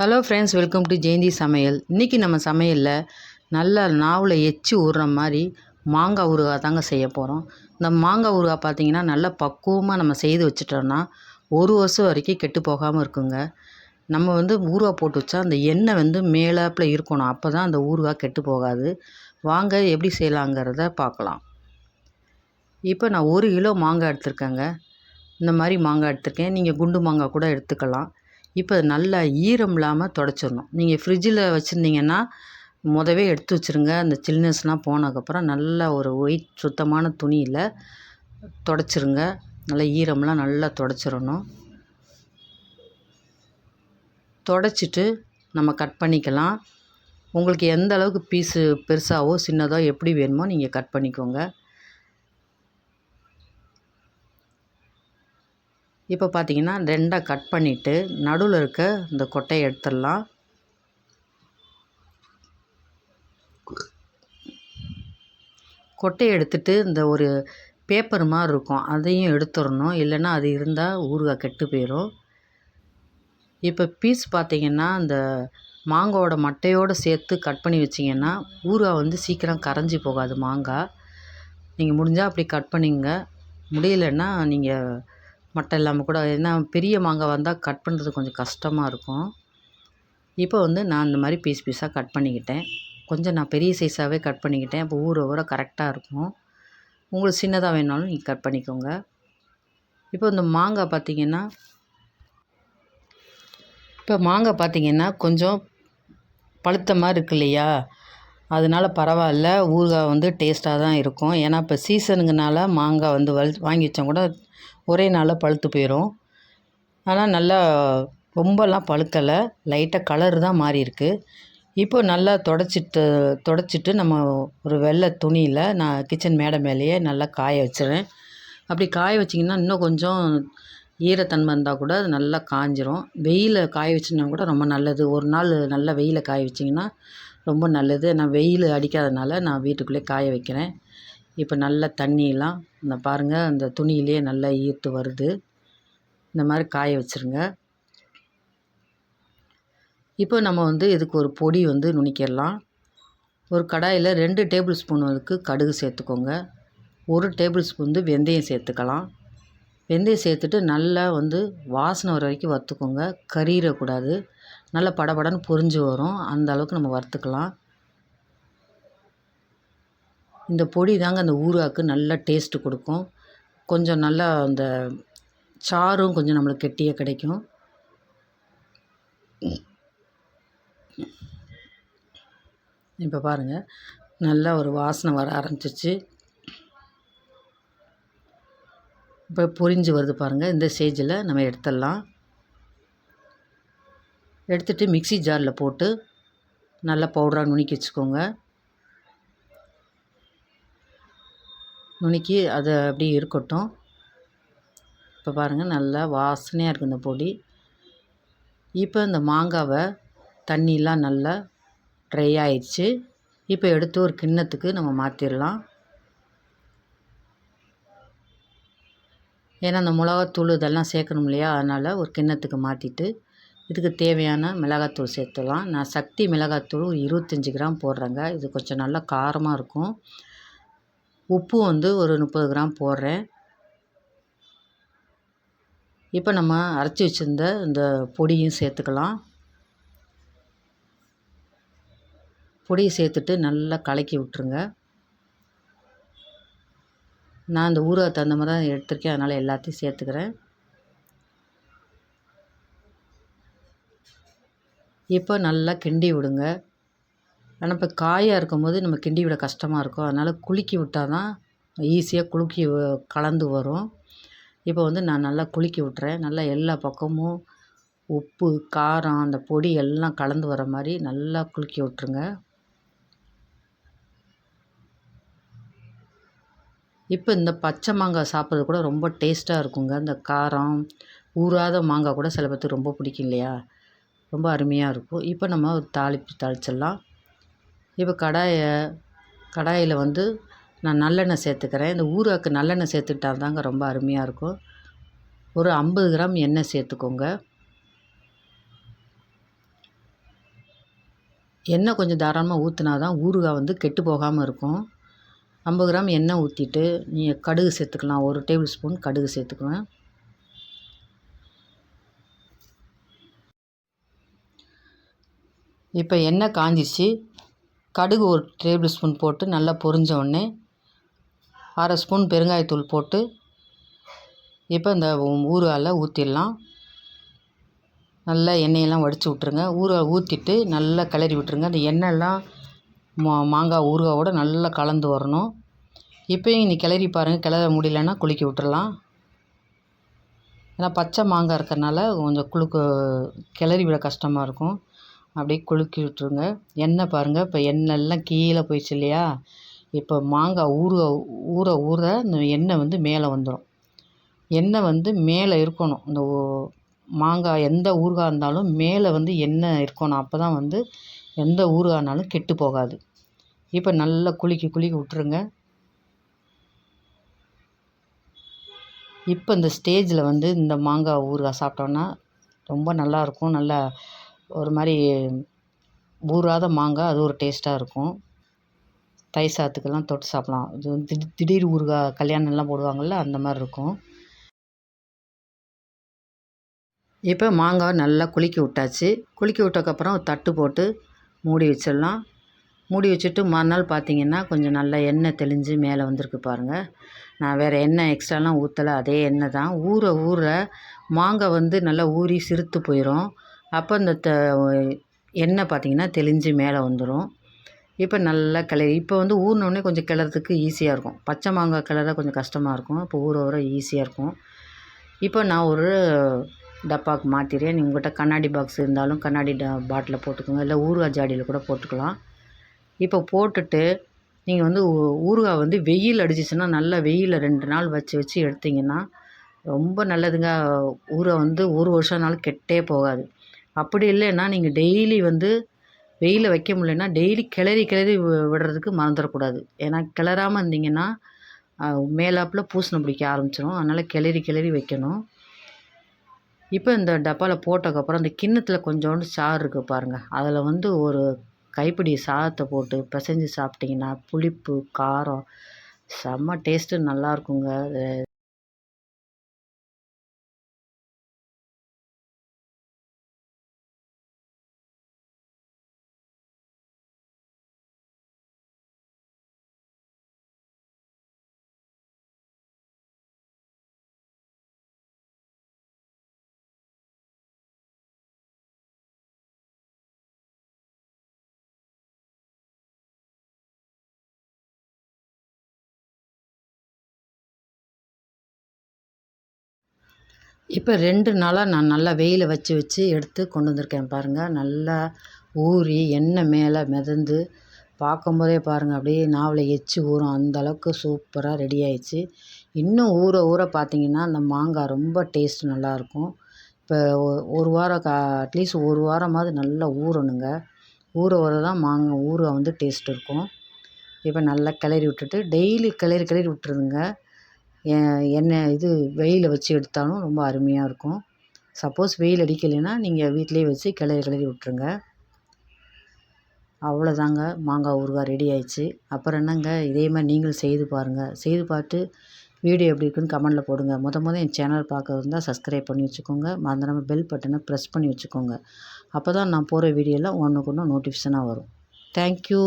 Hello friends welcome to Jayanthi Samayal இன்றைக்கி நம்ம சமையலில் நல்லா நாவில் எச்சி ஊறுற மாதிரி மாங்காய் ஊறுகாய் தாங்க செய்ய போகிறோம் இந்த மாங்காய் ஊறுகாய் பார்த்தீங்கன்னா நல்லா பக்குவமாக நம்ம செய்து வச்சிட்டோம்னா ஒரு வருஷம் வரைக்கும் கெட்டு போகாமல் இருக்குங்க. நம்ம வந்து ஊறுகாய் போட்டு வச்சா அந்த எண்ணெய் வந்து மேலாப்பில் இருக்கணும். அப்போ தான் அந்த ஊறுகாய் கெட்டு போகாது. வாங்க எப்படி செய்யலாங்கிறத பார்க்கலாம் இப்போ நான் ஒரு கிலோ மாங்காய் எடுத்திருக்கேங்க. இந்த மாதிரி மாங்காய் எடுத்திருக்கேன். நீங்கள் குண்டு மாங்காய் கூட எடுத்துக்கலாம். இப்போ நல்லா ஈரம் இல்லாமல் தொடச்சிடணும். நீங்கள் ஃப்ரிட்ஜில் வச்சுருந்தீங்கன்னா முதவே எடுத்து வச்சுருங்க. அந்த சில்னஸ்லாம் போனதுக்கப்புறம் நல்லா ஒரு ஒயிட் சுத்தமான துணியில் தொடச்சிருங்க. நல்லா ஈரம்லாம் நல்லா தொடச்சிடணும். தொடச்சிட்டு நம்ம கட் பண்ணிக்கலாம். உங்களுக்கு எந்த அளவுக்கு பீஸு பெருசாவோ சின்னதாக எப்படி வேணுமோ நீங்கள் கட் பண்ணிக்கோங்க. இப்போ பார்த்தீங்கன்னா ரெண்டாக கட் பண்ணிவிட்டு நடுவில் இருக்க இந்த கொட்டையை எடுத்துடலாம். கொட்டையை எடுத்துட்டு இந்த ஒரு பேப்பர் மாதிரி இருக்கும். அதையும் எடுத்துடணும். இல்லைன்னா அது இருந்தால் ஊறுகாய் கெட்டு போயிடும் இப்போ பீஸ் பார்த்தீங்கன்னா அந்த மாங்காவோட மட்டையோடு சேர்த்து கட் பண்ணி வச்சிங்கன்னா ஊறுகாய் வந்து சீக்கிரம் கரைஞ்சி போகாது மாங்காய். நீங்கள் முடிஞ்சால் அப்படி கட் பண்ணிங்க முடியலன்னா நீங்கள் மட்டை இல்லாமல் கூட ஏன்னா பெரிய மாங்காய் வந்தால் கட் பண்ணுறது கொஞ்சம் கஷ்டமாக இருக்கும். இப்போ வந்து நான் இந்த மாதிரி பீஸ் பீஸாக கட் பண்ணிக்கிட்டேன். கொஞ்சம் நான் பெரிய சைஸாகவே கட் பண்ணிக்கிட்டேன். இப்போ ஊற ஊற கரெக்டாக இருக்கும். உங்களுக்கு சின்னதாக வேணாலும் நீங்கள் கட் பண்ணிக்கோங்க. இப்போ இந்த மாங்காய் பார்த்திங்கன்னா இப்போ மாங்காய் பார்த்திங்கன்னா கொஞ்சம் பழுத்த மாதிரி இருக்கு இல்லையா? அதனால பரவாயில்ல. ஊறுகாய் வந்து டேஸ்ட்டாக தான் இருக்கும். ஏன்னா இப்போ சீசனுங்கனால மாங்காய் வந்து வல் வாங்கி வச்சோம் கூட ஒரே நாளில் பழுத்து போயிடும் ஆனால் நல்லா ரொம்பலாம் பழுக்கலை. லைட்டாக கலர் தான் மாறி இருக்குது இப்போ நல்லா தொடச்சிட்டு தொடச்சிட்டு நம்ம ஒரு வெள்ளை துணியில் நான் கிச்சன் மேடை மேலேயே நல்லா காய வச்சிடுறேன் அப்படி காய வச்சிங்கன்னா இன்னும் கொஞ்சம் ஈரத்தன்மை இருந்தால் கூட அது நல்லா காஞ்சிரும். வெயிலில் காய வச்சிங்கன்னா கூட ரொம்ப நல்லது. ஒரு நாள் நல்லா வெயிலில் காய வச்சிங்கன்னா ரொம்ப நல்லது. நான் வெயில் அடிக்காதனால நான் வீட்டுக்குள்ளே காய வைக்கிறேன். இப்போ நல்லா தண்ணியெலாம் இந்த பாருங்கள் அந்த துணியிலே நல்லா ஈர்த்து வருது. இந்த மாதிரி காய வச்சுருங்க. இப்போ நம்ம வந்து இதுக்கு ஒரு பொடி வந்து நுணிக்கிடலாம். ஒரு கடாயில் ரெண்டு டேபிள் ஸ்பூன் அதுக்கு கடுகு சேர்த்துக்கோங்க. ஒரு டேபிள் ஸ்பூன் வந்து வெந்தயம் சேர்த்துக்கலாம். வெந்தயம் சேர்த்துட்டு நல்லா வந்து வாசனை வர வரைக்கும் வறுத்துக்கோங்க. கறியிடக்கூடாது நல்லா படபடன்னு பொரிஞ்சு வரும். அந்த அளவுக்கு நம்ம வறுத்துக்கலாம். இந்த பொடி தாங்க அந்த ஊறுகாய்க்கு நல்ல டேஸ்ட்டு கொடுக்கும். கொஞ்சம் நல்லா அந்த சாறும் கொஞ்சம் நம்மளுக்கு கெட்டியாக கிடைக்கும். இப்போ பாருங்கள் நல்லா ஒரு வாசனை வர ஆரம்பிச்சிச்சு. இப்போ பொரிஞ்சு வருது பாருங்கள் இந்த ஸ்டேஜில் நம்ம எடுத்துடலாம். எடுத்துகிட்டு மிக்சி ஜாரில் போட்டு நல்லா பவுடராக நுணுக்கி வச்சுக்கோங்க. நுணுக்கி அது அப்படியே இருக்கட்டும். இப்போ பாருங்கள் நல்லா வாசனையாக இருக்குது இந்த பொடி. இப்போ இந்த மாங்காவை தண்ணியெலாம் நல்லா ட்ரை ஆயிடுச்சு. இப்போ எடுத்து ஒரு கிண்ணத்துக்கு நம்ம மாற்றிடலாம் ஏன்னா அந்த மிளகாத்தூள் இதெல்லாம் சேர்க்கணும் இல்லையா? அதனால் ஒரு கிண்ணத்துக்கு மாற்றிட்டு இதுக்கு தேவையான மிளகாத்தூள் சேர்த்துலாம் நான் சக்தி மிளகாத்தூள் ஒரு இருபத்தஞ்சி கிராம் போடுறேங்க. இது கொஞ்சம் நல்லா காரமாக இருக்கும். உப்பு வந்து ஒரு முப்பது கிராம் போடுறேன். இப்போ நம்ம அரைச்சி வச்சுருந்த இந்த பொடியும் சேர்த்துக்கலாம். பொடியை சேர்த்துட்டு நல்லா கலக்கி விட்ருங்க நான் இந்த ஊறுகாய் தகுந்த மாதிரி தான் எடுத்திருக்கேன். அதனால் எல்லாத்தையும் சேர்த்துக்கிறேன். இப்போ நல்லா கிண்டி விடுங்க. ஆனால் இப்போ காயாக இருக்கும் போது நம்ம கிண்டி விட கஷ்டமாக இருக்கும். அதனால் குலுக்கி விட்டால் தான் ஈஸியாக குலுக்கி கலந்து வரும். இப்போ வந்து நான் நல்லா குலுக்கி விட்றேன் நல்லா எல்லா பக்கமும் உப்பு காரம் அந்த பொடி எல்லாம் கலந்து வர மாதிரி நல்லா குலுக்கி விட்ருங்க இப்போ இந்த பச்சை மாங்காய் சாப்பிட்றது கூட ரொம்ப டேஸ்ட்டாக இருக்குங்க. இந்த காரம் ஊறாத மாங்காய் கூட சில பேர்த்துக்கு ரொம்ப பிடிக்கும் இல்லையா? ரொம்ப அருமையாக இருக்கும். இப்போ நம்ம ஒரு தாளிப்பு தாளிச்சிடலாம். இப்போ கடாயை கடாயில் வந்து நான் நல்லெண்ணெய் சேர்த்துக்கிறேன். இந்த ஊறுகாய்க்கு நல்லெண்ணெய் சேர்த்துக்கிட்டா தாங்க ரொம்ப அருமையாக இருக்கும். ஒரு ஐம்பது கிராம் எண்ணெய் சேர்த்துக்கோங்க. எண்ணெய் கொஞ்சம் தாராளமாக ஊற்றினா தான் ஊறுகாய் வந்து கெட்டு போகாமல் இருக்கும். ஐம்பது கிராம் எண்ணெய் ஊற்றிட்டு நீங்கள் கடுகு சேர்த்துக்கலாம். ஒரு டேபிள் ஸ்பூன் கடுகு சேர்த்துக்குவேன். இப்போ எண்ணெய் காஞ்சிச்சு கடுகு ஒரு டேபிள் ஸ்பூன் போட்டு நல்லா பொரிஞ்ச உடனே அரை ஸ்பூன் பெருங்காயத்தூள் போட்டு இப்போ இந்த ஊறுகாயில் ஊற்றிடலாம் நல்லா எண்ணெயெல்லாம் வடித்து விட்ருங்க ஊறுகாய் ஊற்றிட்டு நல்லா கிளறி விட்டுருங்க. அந்த எண்ணெயெல்லாம் மா மாங்காய் ஊறுகாவோடு நல்லா கலந்து வரணும். இப்போயும் நீ கிளறி பாருங்கள் கிளற முடியலன்னா குலுக்கி விட்டுறலாம். ஏன்னா பச்சை மாங்காய் இருக்கிறனால கொஞ்சம் குளுக்கு கிளறி விட கஷ்டமாக இருக்கும். அப்படியே குலுக்கி விட்டுருங்க. எண்ணெய் பாருங்கள் இப்போ எண்ணெய்லாம் கீழே போயிடுச்சு இல்லையா? இப்போ மாங்காய் ஊற ஊற ஊற இந்த எண்ணெய் வந்து மேலே வந்துடும் எண்ணெய் வந்து மேலே இருக்கணும். இந்த மாங்காய் எந்த ஊறுகாய் இருந்தாலும் மேலே வந்து எண்ணெய் இருக்கணும். அப்போ தான் வந்து எந்த ஊறுகாய்னாலும் கெட்டு போகாது. இப்போ நல்லா குலுக்கி குலுக்கி விட்ருங்க இப்போ இந்த ஸ்டேஜில் வந்து இந்த மாங்காய் ஊறுகாய் சாப்பிட்டோன்னா ரொம்ப நல்லாயிருக்கும் நல்லா ஒரு மாதிரி ஊறாத மாங்காய் அது ஒரு டேஸ்ட்டாக இருக்கும். தயிர் சாதத்துக்கெல்லாம் தொட்டு சாப்பிட்லாம். இது வந்து திடீர் ஊறுகாய் கல்யாணம்லாம் போடுவாங்கள்ல அந்த மாதிரி இருக்கும். இப்போ மாங்காய் நல்லா குலுக்கி விட்டாச்சு. குலுக்கி விட்டதுக்கப்புறம் தட்டு போட்டு மூடி வச்சிடலாம். மூடி வச்சுட்டு மறுநாள் பார்த்திங்கன்னா கொஞ்சம் நல்லா எண்ணெய் தெளிஞ்சு மேலே வந்திருக்கு பாருங்கள் நான் வேறு எண்ணெய் எக்ஸ்ட்ராலாம் ஊற்றலை அதே எண்ணெய் தான். ஊற ஊற மாங்காய் வந்து நல்லா ஊறி சிறுத்து போயிடும் அப்போ இந்த த எண்ணெய் பார்த்திங்கன்னா தெளிஞ்சு மேலே வந்துடும் இப்போ நல்லா கிளறி இப்போ வந்து ஊறினோடனே கொஞ்சம் கிளறதுக்கு ஈஸியாக இருக்கும். பச்சை மாங்காய் கிளற கொஞ்சம் கஷ்டமாக இருக்கும். இப்போ ஊற ஊற ஈஸியாக இருக்கும். இப்போ நான் ஒரு டப்பாவுக்கு மாற்றிடுறேன் நீங்கள் உங்கள்கிட்ட கண்ணாடி பாக்ஸ் இருந்தாலும் கண்ணாடி ட பாட்டிலில் போட்டுக்கோங்க. இல்லை ஊறுகாய் ஜாடியில் கூட போட்டுக்கலாம். இப்போ போட்டுட்டு நீங்கள் வந்து ஊறுகாய் வந்து வெயில் அடிச்சிச்சுன்னா நல்லா வெயிலில் ரெண்டு நாள் வச்சு வச்சு எடுத்திங்கன்னா ரொம்ப நல்லதுங்க. ஊற வந்து ஒரு வருஷம்னாலும் கெட்டே போகாது. அப்படி இல்லைன்னா நீங்கள் டெய்லி வந்து வெயிலில் வைக்க முடியலன்னா டெய்லி கிளறி கிளறி விடுறதுக்கு மறந்துடக்கூடாது ஏன்னா கிளறாமல் இருந்தீங்கன்னா மேலாப்பில் பூசணம் பிடிக்க ஆரம்பிச்சிடும் அதனால் கிளறி கிளறி வைக்கணும். இப்போ இந்த டப்பாவில் போட்டதுக்கப்புறம் அந்த கிண்ணத்தில் கொஞ்சோண்டு சாறு இருக்குது பாருங்கள் அதில் வந்து ஒரு கைப்பிடி சாதத்தை போட்டு பிசைஞ்சு சாப்பிட்டிங்கன்னா புளிப்பு காரம் செம்ம டேஸ்ட்டு நல்லாயிருக்குங்க இப்போ ரெண்டு நாளாக நான் நல்லா வெயிலில் வச்சு வச்சு எடுத்து கொண்டு வந்திருக்கேன் பாருங்கள் நல்லா ஊறி எண்ணெய் மேலே மிதந்து பார்க்கும்போதே பாருங்கள் அப்படியே நாவில் எச்சி ஊறும். அந்தளவுக்கு சூப்பராக ரெடி ஆயிடுச்சு. இன்னும் ஊற ஊற பார்த்தீங்கன்னா அந்த மாங்காய் ரொம்ப டேஸ்ட் நல்லாயிருக்கும் இப்போ ஒரு வாரம் கா அட்லீஸ்ட் ஒரு வாரமாவது நல்லா ஊறணுங்க. ஊற ஊற தான் மாங்காய் ஊறுகாய் வந்து டேஸ்ட் இருக்கும். இப்போ நல்லா கிளறி விட்டுட்டு டெய்லி கிளறி கிளறி விட்ருதுங்க எண்ணெய் இது வெயிலில் வச்சு எடுத்தாலும் ரொம்ப அருமையாக இருக்கும். சப்போஸ் வெயில் அடிக்கலைன்னா நீங்கள் வீட்டிலேயே வச்சு கிளறி கிளறி விட்ருங்க அவ்வளோதாங்க மாங்காய் ஊறுகாய் ரெடி ஆயிடுச்சு. அப்புறம் என்னங்க? இதே மாதிரி நீங்களும் செய்து பாருங்கள் செய்து பார்த்து வீடியோ எப்படி இருக்குன்னு கமெண்டில் போடுங்க. முத முத என் சேனல் பார்க்க இருந்தால் சப்ஸ்கிரைப் பண்ணி வச்சுக்கோங்க. மறந்துடாமல் பெல் பட்டனை ப்ரெஸ் பண்ணி வச்சுக்கோங்க. அப்போ தான் நான் போகிற வீடியோலாம் ஒன்றுக்கு ஒன்று நோட்டிஃபிகேஷனாக வரும். தேங்க்யூ